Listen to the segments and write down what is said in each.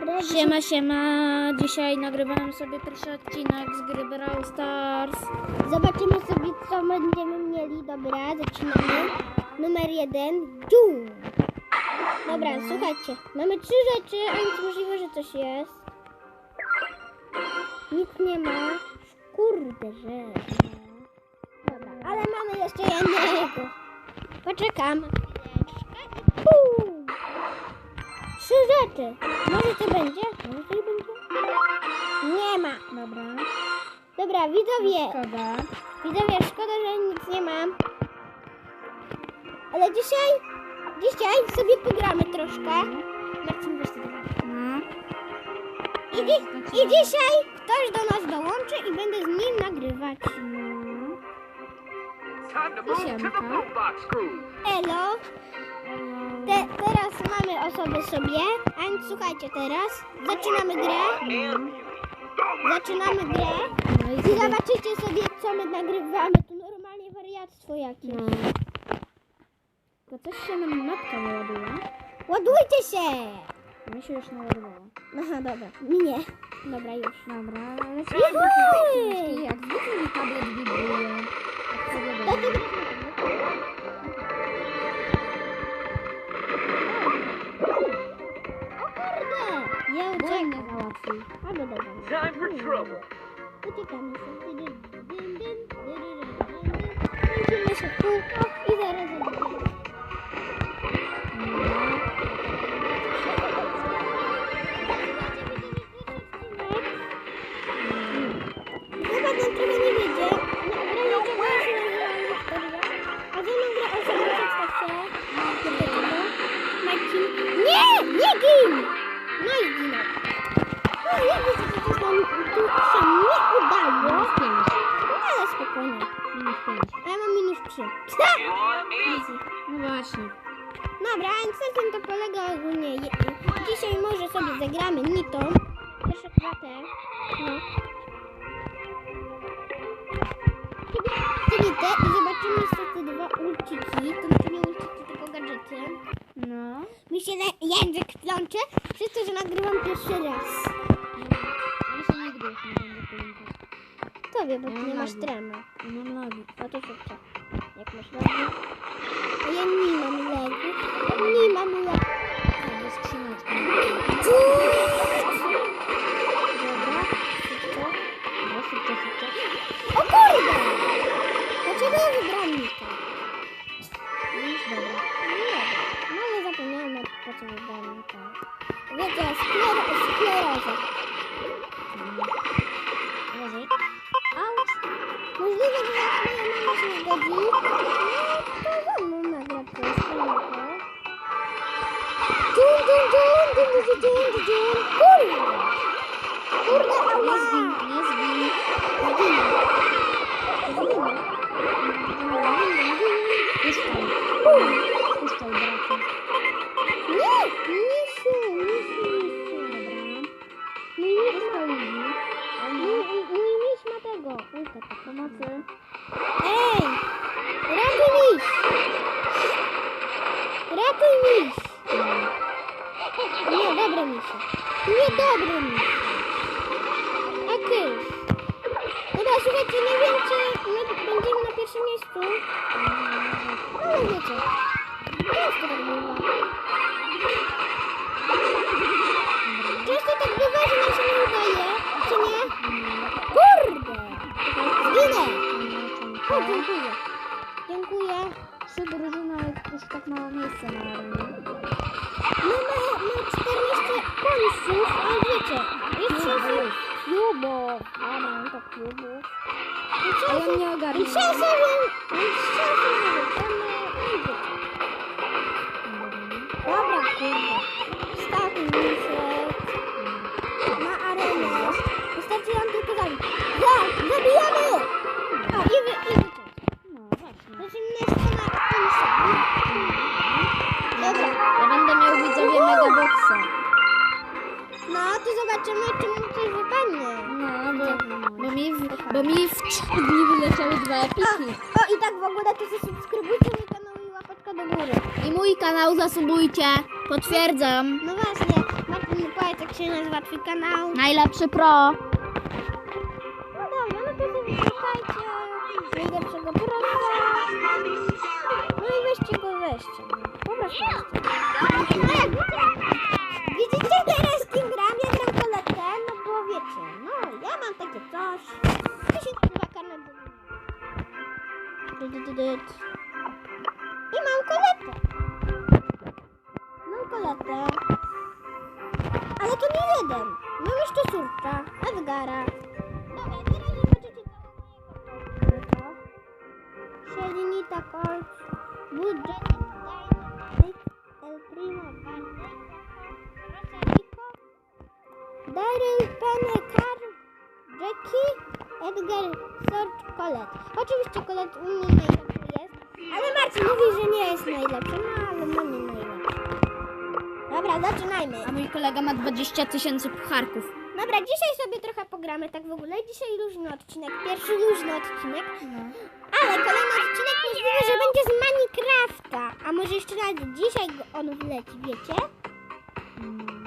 Dobra, Siema, siema. Dzisiaj nagrywałem sobie pierwszy odcinek z gry Brawl Stars. Zobaczymy sobie, co będziemy mieli. Dobra, zaczynamy. Numer jeden. Dżum. Dobra, słuchajcie. Mamy trzy rzeczy, a więc możliwe, że coś jest. Nikt nie ma. Kurde, że. Dobra, ale mamy jeszcze jednego. Poczekam. Rzeczy. Może to będzie? Może to będzie? Nie ma. Dobra. Dobra, widzowie. Szkoda. Widzowie, szkoda, że nic nie mam. Ale dzisiaj, dzisiaj sobie pogramy troszkę. Marcin, weź to. No. I, dzi- I dzisiaj ktoś do nas dołączy i będę z nim nagrywać. No. Time to move to the boombox. Elo. Te, teraz mamy osoby sobie. A więc słuchajcie teraz. Zaczynamy grę. Zaczynamy grę. No i zobaczycie sobie, co my nagrywamy. To normalnie wariactwo jakieś. No. To coś się nam mapka nie ładuje. Ładujcie się! Mi się już naładowało. Aha, dobra. Nie. Dobra, już. Dobra, Juhu! jak zwykle mi tablet wibruje. Jak sobie Ja Daj uciekam. mnie załatwił. Albo dobra. time for trouble. Uciekamy sobie. Się w kółko i zaraz nie udało. No ale spokojnie. Minus pięć. A ja mam minus 3. Easy. No właśnie. Dobra, a więc na tym to polega ogólnie. Dzisiaj może sobie zagramy Nitą. Pierwsze kwatę. No. Sobie Nitę i zobaczymy sobie te dwa ulciki. To znaczy nie ulciki, tylko gadżety. No. Mi się język plącze, przez to, że nagrywam pierwszy raz. Ja już nie będę połączyć. Tobie, bo ty Ja nie masz mam. tremy. Mam nogi. A to szybko. Jak masz legi? A ja nie mam legi. Nie mam legi. Albo skrzyneczka. Dobra, szybko. No, szybko, szybko. O kurde! Dlaczego ja wybrałam Nika? Już dobra. Nie, no ale zapomniałam po co wybrałam Nika. Wiecie, sklero, skleroza. Kur. Burada Allah. Yazgın, yazgın. Yazgın. Yazgın. Nie, dobre misie. Nie dobre misie. A ty? Dobra, słuchajcie, nie wiem, czy my będziemy na drużyny, ale już tak mało miejsca na arenie. My mamy 14 końców, ale wiecie, jest szansa... Jubo. Dobra, no to klubów. I A ja szansa, nie i ogarniam. szansa, zobaczymy, czy mu coś wypadnie. No, bo, bo, mi w, bo mi w 3 dni wyleciały dwa O, epiki. o, i tak w ogóle to zasubskrybujcie mój kanał i łapeczka łapka do góry. I mój kanał zasubujcie. Potwierdzam. No właśnie, Martin, powiedz jak się nazywa twój kanał. Najlepszy pro. No dobra, no to sobie szukajcie najlepszego prosta. No i weźcie go, weźcie. no. Koletę. Ale to nie jeden. Mam jeszcze surta, Edgara. Dobra, teraz zobaczycie co Szelinita Colt, Budget, Dynamite, El Primo, Barney, Rosalico, Daryl, Penny, Carl, Jackie, Edgar, Serge, Colette. Oczywiście Colette u mnie najlepszy jest, ale Marcin mówi, że nie jest najlepszy, no ale no nie. Dobra, zaczynajmy. A mój kolega ma 20 tysięcy pucharków. Dobra, dzisiaj sobie trochę pogramy tak w ogóle. Dzisiaj luźny odcinek, pierwszy luźny odcinek. Ale kolejny odcinek możliwe, że będzie z Minecrafta. A może jeszcze nawet dzisiaj go on wleci, wiecie? Dzisiaj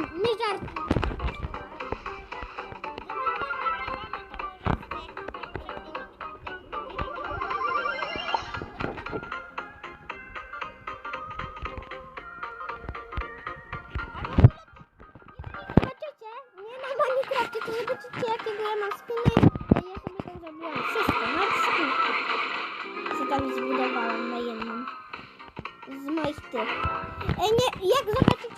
nie żart. Zobaczycie, nie na Minecrafcie, to zobaczycie jakiego ja mam spinę. Ja sobie tak zrobiłam wszystko, na sztukę. Co tam zbudowałam na jedną. Z moich tych. E, nie, jak zobaczycie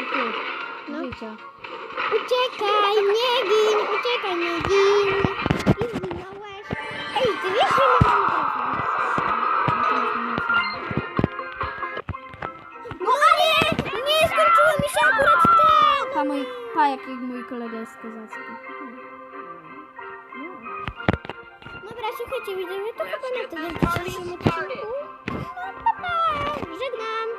12 tysięcy tych. No. Życia. Uciekaj, nie gin, uciekaj, nie gin. I zginąłeś. Ej, ty wiesz, że telefon? No ale nie skończyło mi się akurat ten. Pa, mój, pa jaki mój kolega jest kozacki. Dobra, słuchajcie, widzowie, to chyba na tyle w dzisiejszym odcinku. No, pa, pa, żegnam.